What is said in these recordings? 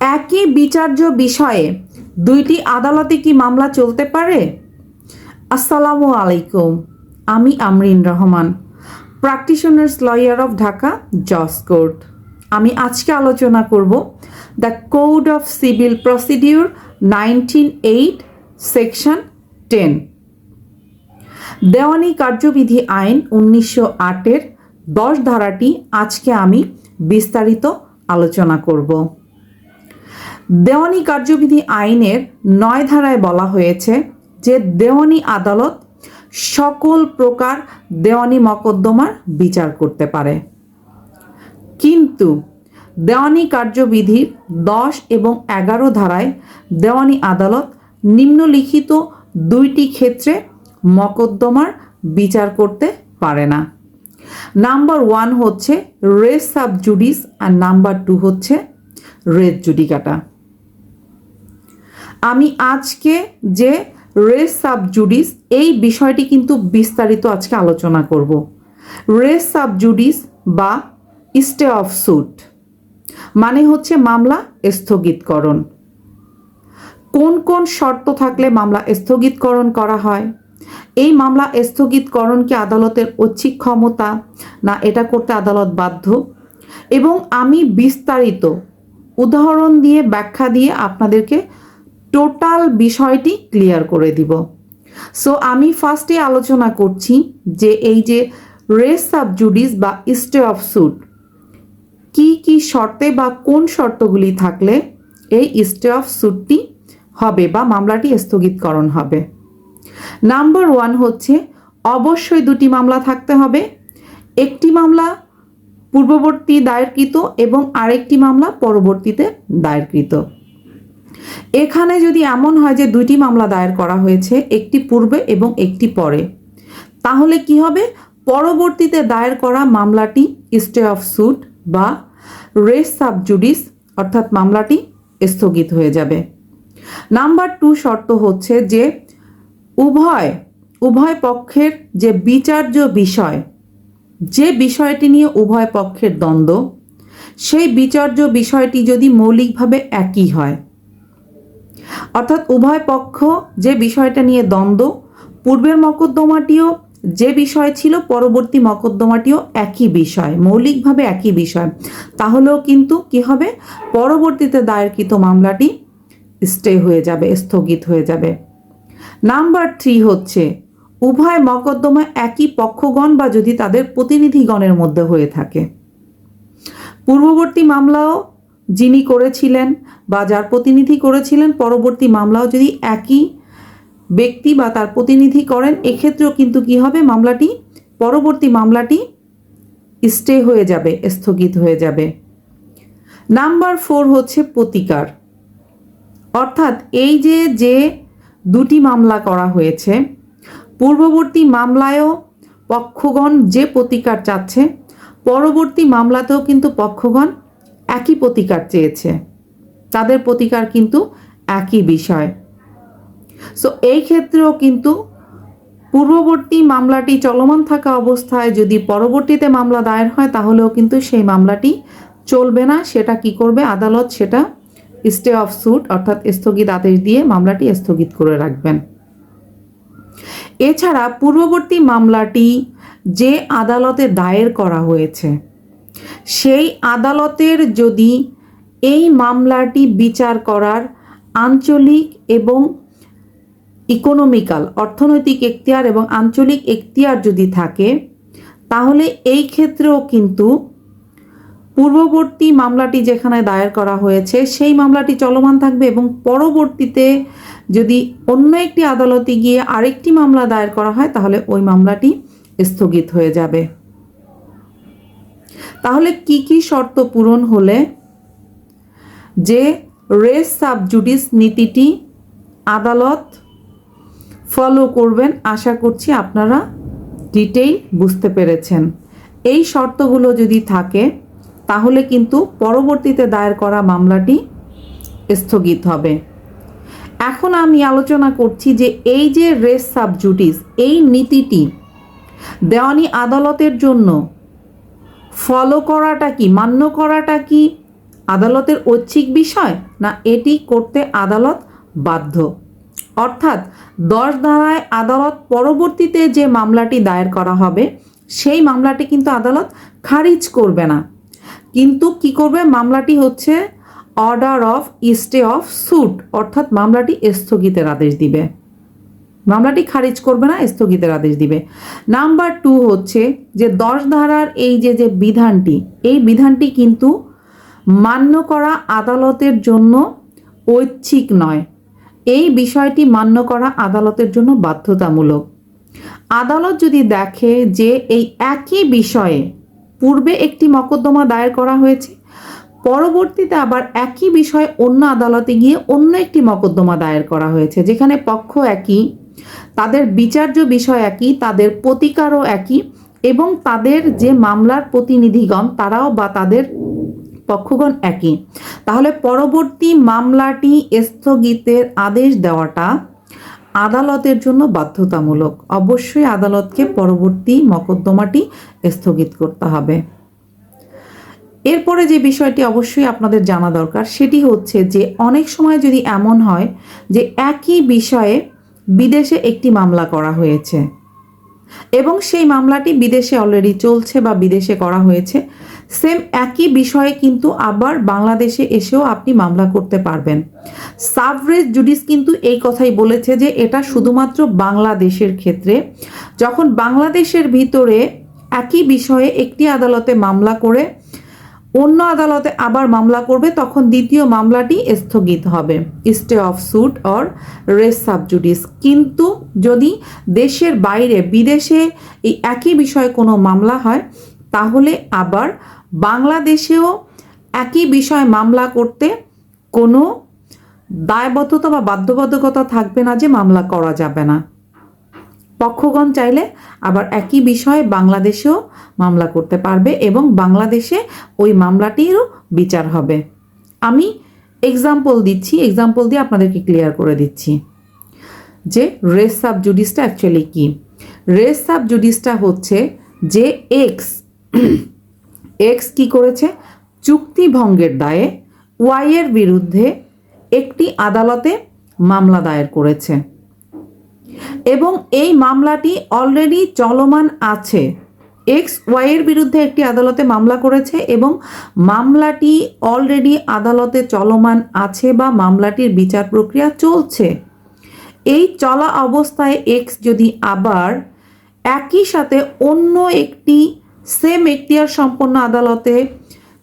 একই বিচার্য বিষয়ে দুইটি আদালতে কি মামলা চলতে পারে? আসসালামু আলাইকুম, আমি Amrin Rahman, practitioners lawyer of Dhaka, জজ কোর্ট। আমি আজকে আলোচনা করব the code of civil procedure nineteen eight, section ten. দেওয়ানি কার্যবিধি আইন উনিশশো আটের দশ ধারাটি আজকে আমি বিস্তারিত আলোচনা করব। দেওয়ানি কার্যবিধি আইনের নয় ধারায় বলা হয়েছে যে দেওয়ানি আদালত সকল প্রকার দেওয়ানি মকদ্দমার বিচার করতে পারে। কিন্তু দেওয়ানি কার্যবিধির দশ এবং এগারো ধারায় দেওয়ানি আদালত নিম্নলিখিত দুইটি ক্ষেত্রে মকদ্দমার বিচার করতে পারে না। নাম্বার ওয়ান হচ্ছে রেস সাব জুডিস আর নাম্বার টু হচ্ছে রেস জুডিকাটা। আমি আজকে যে রেস সাব জুডিস এই বিষয়টি কিন্তু বিস্তারিত আজকে আলোচনা করব। রেস সাব জুডিস বা স্টে অফ সুট মানে হচ্ছে মামলা স্থগিতকরণ। কোন কোন শর্ত থাকলে মামলা স্থগিতকরণ করা হয়? এই মামলা স্থগিতকরণ কি আদালতের ঐচ্ছিক ক্ষমতা না এটা করতে আদালত বাধ্য? এবং আমি বিস্তারিত উদাহরণ দিয়ে ব্যাখ্যা দিয়ে আপনাদেরকে টোটাল বিষয়টি ক্লিয়ার করে দিব। সো আমি ফার্স্টে আলোচনা করছি যে এই যে রেস সাব জুডিস বা স্টে অফ সুট কি কি শর্তে বা কোন শর্তগুলি থাকলে এই স্টে অফ সুটটি হবে বা মামলাটি স্থগিতকরণ হবে। নাম্বার ওয়ান হচ্ছে, অবশ্যই দুটি মামলা থাকতে হবে। একটি মামলা পূর্ববর্তী দায়েরকৃত এবং আরেকটি মামলা পরবর্তীতে দায়েরকৃত। এখানে যদি এমন হয় যে দুইটি মামলা দায়ের করা হয়েছে, একটি পূর্বে এবং একটি পরে, তাহলে কি হবে? পরবর্তীতে দায়ের করা মামলাটি স্টে অফ সুট বা রেস সাব জুডিস, অর্থাৎ মামলাটি স্থগিত হয়ে যাবে। নাম্বার টু শর্ত হচ্ছে যে উভয় উভয় পক্ষের যে বিচার্য বিষয়, যে বিষয়টি নিয়ে উভয় পক্ষের দ্বন্দ্ব, সেই বিচার্য বিষয়টি যদি মৌলিকভাবে একই হয় অর্থাৎ উভয় পক্ষ যে বিষয়টা নিয়ে দ্বন্দ্ব, পূর্বের মকদ্দমাটিও যে বিষয় ছিল, পরবর্তী মকদ্দমাটিও একই বিষয়, মৌলিকভাবে একই বিষয়। তাহলেও কিন্তু কি হবে? পরবর্তীতে দায়েরকৃত মামলাটি স্টে হয়ে যাবে, স্থগিত হয়ে যাবে। নাম্বার থ্রি হচ্ছে, উভয় মকদ্দমা একই পক্ষগণ বা যদি তাদের প্রতিনিধিগণের মধ্যে হয়ে থাকে। পূর্ববর্তী মামলাও যিনি করেছিলেন বা যার প্রতিনিধি করেছিলেন, পরবর্তী মামলাও যদি একই ব্যক্তি বা তার প্রতিনিধি করেন, এক্ষেত্রেও কিন্তু কি হবে? মামলাটি, পরবর্তী মামলাটি স্টে হয়ে যাবে, স্থগিত হয়ে যাবে। নাম্বার ফোর হচ্ছে প্রতিকার। অর্থাৎ এই যে যে দুটি মামলা করা হয়েছে, পূর্ববর্তী মামলায়ও পক্ষগণ যে প্রতিকার চাচ্ছে, পরবর্তী মামলাতেও কিন্তু পক্ষগণ একই প্রতিকার চেয়েছে। তাদের প্রতিকার কিন্তু একই বিষয়। সো এই ক্ষেত্রেও কিন্তু পূর্ববর্তী মামলাটি চলমান থাকা অবস্থায় যদি পরবর্তীতে মামলা দায়ের হয়, তাহলেও কিন্তু সেই মামলাটি চলবে না। সেটা কি করবে? আদালত সেটা স্টে অফ স্যুট অর্থাৎ স্থগিত আদেশ দিয়ে মামলাটি স্থগিত করে রাখবেন। এছাড়া পূর্ববর্তী মামলাটি যে আদালতে দায়ের করা হয়েছে সেই আদালতের যদি এই মামলাটি বিচার করার আঞ্চলিক এবং ইকোনমিক্যাল, অর্থনৈতিক এখতিয়ার এবং আঞ্চলিক এখতিয়ার যদি থাকে, তাহলে এই ক্ষেত্রেও কিন্তু পূর্ববর্তী মামলাটি যেখানে দায়ের করা হয়েছে, সেই মামলাটি চলমান থাকবে এবং পরবর্তীতে যদি অন্য একটি আদালতে গিয়ে আরেকটি মামলা দায়ের করা হয়, তাহলে ওই মামলাটি স্থগিত হয়ে যাবে। তাহলে কি কি শর্ত পূরণ হলে? যে রেস সাব জুডিস নীতিটি আদালত ফলো করবেন, আশা করছি আপনারা ডিটেইল বুঝতে পেরেছেন। এই শর্তগুলো যদি থাকে, তাহলে কিন্তু পরবর্তীতে দায়ের করা মামলাটি স্থগিত হবে। এখন আমি আলোচনা করছি যে এই যে রেস সাব জুডিস এই নীতিটি দেওয়ানি আদালতের জন্য ফলো করাটা কি, মান্য করাটা কি আদালতের ঐচ্ছিক বিষয়, না এটি করতে আদালত বাধ্য? অর্থাৎ দশ ধারায় আদালত পরবর্তীতে যে মামলাটি দায়ের করা হবে, সেই মামলাটি কিন্তু আদালত খারিজ করবে না। কিন্তু কি করবে? মামলাটি হচ্ছে order of stay of suit অর্থাৎ মামলাটি স্থগিতের আদেশ দিবে। মামলাটি খারিজ করবে না, স্থগিতের আদেশ দিবে। নাম্বার টু হচ্ছে যে দশ ধারার এই যে যে বিধানটি, এই বিধানটি কিন্তু মান্য করা আদালতের জন্য ঐচ্ছিক নয়। এই বিষয়টি মান্য করা আদালতের জন্য বাধ্যতামূলক। আদালত যদি দেখে যে এই একই বিষয়ে পূর্বে একটি মকদ্দমা দায়ের করা হয়েছে, পরবর্তীতে আবার একই বিষয়ে অন্য আদালতে গিয়ে অন্য একটি মকদ্দমা দায়ের করা হয়েছে, যেখানে পক্ষ একই তাদের বিচার্য বিষয় একই, তাদের প্রতিকারও একই এবং তাদের যে মামলার প্রতিনিধিগণ, তারাও বা তাদের পক্ষগণ একই। তাহলে পরবর্তী মামলাটি স্থগিতের আদেশ দেওয়াটা আদালতের জন্য বাধ্যতামূলক। অবশ্যই আদালতকে পরবর্তী মকদ্দমাটি স্থগিত করতে হবে। এরপরে যে বিষয়টি অবশ্যই আপনাদের জানা দরকার, সেটি হচ্ছে যে অনেক সময় যদি এমন হয় যে একই বিষয়ে বিদেশে একটি মামলা করা হয়েছে। এবং সেই মামলাটি বিদেশে অলরেডি চলছে বা বিদেশে করা হয়েছে। সেম একই বিষয়ে কিন্তু আবার বাংলাদেশে এসেও আপনি মামলা করতে পারবেন। সাবরেজ জুডিস কিন্তু এই কথাই বলেছে যে এটা শুধুমাত্র বাংলাদেশের ক্ষেত্রে। যখন বাংলাদেশের ভিতরে একই বিষয়ে একটি আদালতে মামলা করে অন্য আদালতে আবার মামলা করবে, তখন দ্বিতীয় মামলাটি স্থগিত হবে। Stay of suit or res sub judice কিন্তু যদি দেশের বাইরে, বিদেশে এই একই বিষয়ে কোনো মামলা হয়, তাহলে আবার বাংলাদেশেও একই বিষয়ে মামলা করতে কোনো দায়বদ্ধতা বা বাধ্যবাধকতা থাকবে না যে মামলা করা যাবে না। পক্ষগণ চাইলে আবার একই বিষয়ে বাংলাদেশেও মামলা করতে পারবে এবং বাংলাদেশে ওই মামলাটিরও বিচার হবে। আমি এক্সাম্পল দিচ্ছি এক্সাম্পল দিয়ে আপনাদেরকে ক্লিয়ার করে দিচ্ছি। যে রেস সাব জুডিসটা অ্যাকচুয়ালি কি? রেস সাব জুডিসটা হচ্ছে যে এক্স এক্স কি করেছে? চুক্তি ভঙ্গের দায়ে ওয়াইয়ের বিরুদ্ধে একটি আদালতে মামলা দায়ের করেছে। এবং এই মামলাটি অলরেডি চলমান আছে। এক্স ওয়াইয়ের বিরুদ্ধে একটি আদালতে মামলা করেছে এবং মামলাটি অলরেডি আদালতে চলমান আছে বা মামলাটির বিচার প্রক্রিয়া চলছে। এই চলা অবস্থায় এক্স যদি আবার একই সাথে অন্য একটি সেম এখতিয়ার সম্পন্ন আদালতে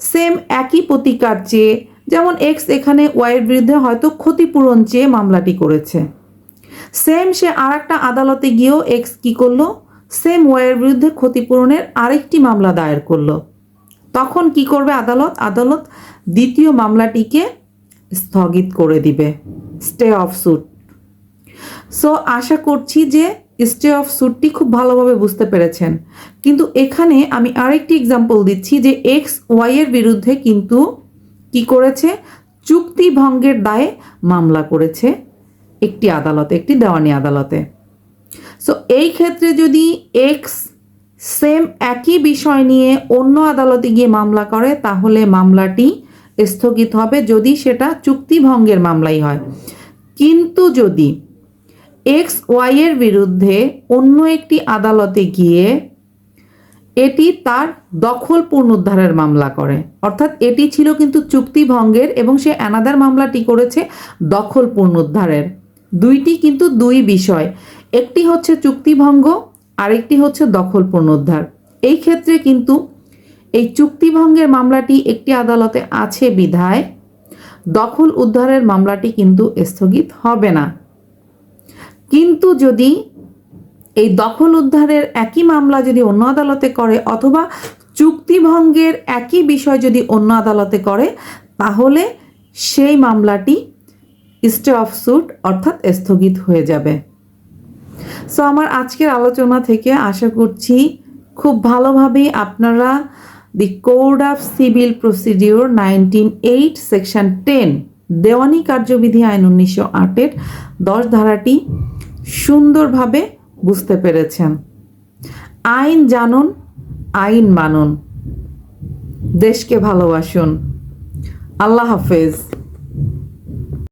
সেম একই প্রতিকার চেয়ে, যেমন এক্স এখানে ওয়াইয়ের বিরুদ্ধে হয়তো ক্ষতিপূরণ চেয়ে মামলাটি করেছে। সেম সে আর একটা আদালতে গিয়েও এক্স কি করল? সেম ওয়াইয়ের বিরুদ্ধে ক্ষতিপূরণের আরেকটি মামলা দায়ের করল। তখন কি করবে আদালত? আদালত দ্বিতীয় মামলাটিকে স্থগিত করে দিবে। Stay of suit. সো, আশা করছি যে স্টে অফ সুটটি খুব ভালোভাবে বুঝতে পেরেছেন। কিন্তু এখানে আমি আরেকটি এক্সাম্পল দিচ্ছি যে এক্স ওয়াইয়ের বিরুদ্ধে কিন্তু কি করেছে? চুক্তি ভঙ্গের দায়ে মামলা করেছে। একটি আদালতে, একটি দেওয়ানি আদালতে। সো এই ক্ষেত্রে যদি এক্স সেম একই বিষয় নিয়ে অন্য আদালতে গিয়ে মামলা করে, তাহলে মামলাটি স্থগিত হবে যদি সেটা চুক্তিভঙ্গের মামলাই হয়। কিন্তু যদি এক্স ওয়াইয়ের বিরুদ্ধে অন্য একটি আদালতে গিয়ে এটি তার দখল পুনরুদ্ধারের মামলা করে, অর্থাৎ এটি ছিল কিন্তু চুক্তিভঙ্গের এবং সে অ্যানাদার মামলাটি করেছে দখল পুনরুদ্ধারের। দুইটি কিন্তু দুই বিষয়। একটি হচ্ছে চুক্তিভঙ্গ, আরেকটি হচ্ছে দখল পুনরুদ্ধার। এই ক্ষেত্রে কিন্তু এই চুক্তিভঙ্গের মামলাটি একটি আদালতে আছে বিধায়, দখল উদ্ধারের মামলাটি কিন্তু স্থগিত হবে না। কিন্তু যদি এই দখল উদ্ধারের একই মামলা যদি অন্য আদালতে করে অথবা চুক্তিভঙ্গের একই বিষয় যদি অন্য আদালতে করে, তাহলে সেই মামলাটি স্টে অফ সুট অর্থাৎ স্থগিত হয়ে যাবে। সো আমার আজকের আলোচনা থেকে আশা করছি খুব ভালোভাবেই আপনারা the code of civil procedure nineteen eight section ten দেওয়ানি কার্যবিধি আইন উনিশশো আটের দশ ধারাটি সুন্দরভাবে বুঝতে পেরেছেন। আইন জানুন, আইন মানুন। দেশকে ভালোবাসুন। আল্লাহ হাফেজ।